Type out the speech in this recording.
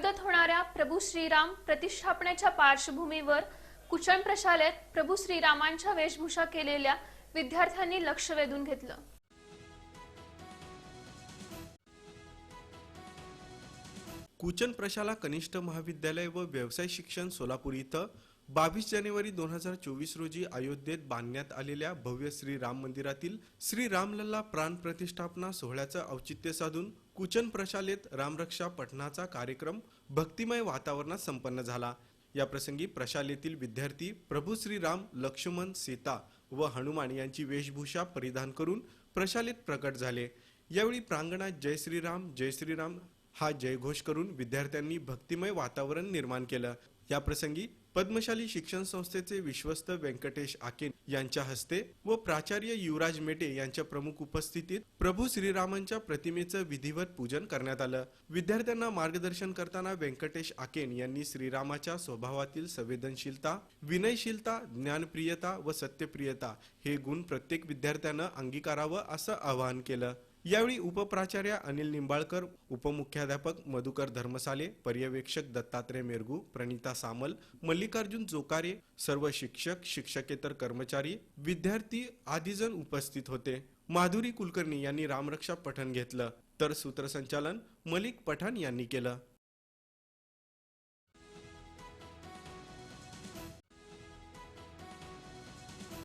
अयोध्येत होणाऱ्या प्रभू श्रीराम प्रतिष्ठापनेच्या पार्श्वभूमीवर कुचन प्रशालेत प्रभू श्रीरामांच्या वेशभूषा केलेल्या विद्यार्थ्यांनी लक्ष वेधून घेतलं. कुचन प्रशाला कनिष्ठ महाविद्यालय व व्यवसाय शिक्षण सोलापूर इथं बावीस जानेवारी दोन हजार चोवीस रोजी अयोध्येत बांधण्यात आलेल्या भव्य श्री राम मंदिरातील श्री रामलल्ला प्राण प्रतिष्ठापना सोहळ्याचं औचित्य साधून कुचन प्रशालेत रामरक्षा पठणाचा कार्यक्रम भक्तिमय वातावरणात संपन्न झाला. या प्रसंगी प्रशालेतील विद्यार्थी प्रभू श्रीराम लक्ष्मण सीता व हनुमान यांची वेशभूषा परिधान करून प्रशालेत प्रकट झाले. यावेळी प्रांगणात जय श्रीराम जय श्रीराम हा जयघोष करून विद्यार्थ्यांनी भक्तिमय वातावरण निर्माण केलं. या प्रसंगी पद्मशाली शिक्षण संस्थेचे विश्वस्त व्यंकटेश आकेन यांच्या हस्ते व प्राचार्य युवराज मेटे यांच्या प्रमुख उपस्थितीत प्रभू श्रीरामांच्या प्रतिमेचं विधिवत पूजन करण्यात आलं. विद्यार्थ्यांना मार्गदर्शन करताना व्यंकटेश आकेन यांनी श्रीरामाच्या स्वभावातील संवेदनशीलता विनयशीलता ज्ञानप्रियता व सत्यप्रियता हे गुण प्रत्येक विद्यार्थ्यानं अंगीकारावं असं आवाहन केलं. यावेळी उपप्राचार्य अनिल निंबाळकर उपमुख्याध्यापक मधुकर धर्मसाले पर्यवेक्षक दत्तात्रय मेरगू प्रणिता सामल मल्लिकार्जुन जोकारे सर्व शिक्षक शिक्षकेतर कर्मचारी विद्यार्थी आदीजण उपस्थित होते. माधुरी कुलकर्णी यांनी रामरक्षा पठण घेतलं. तर सूत्रसंचालन मलिक पठाण यांनी केलं.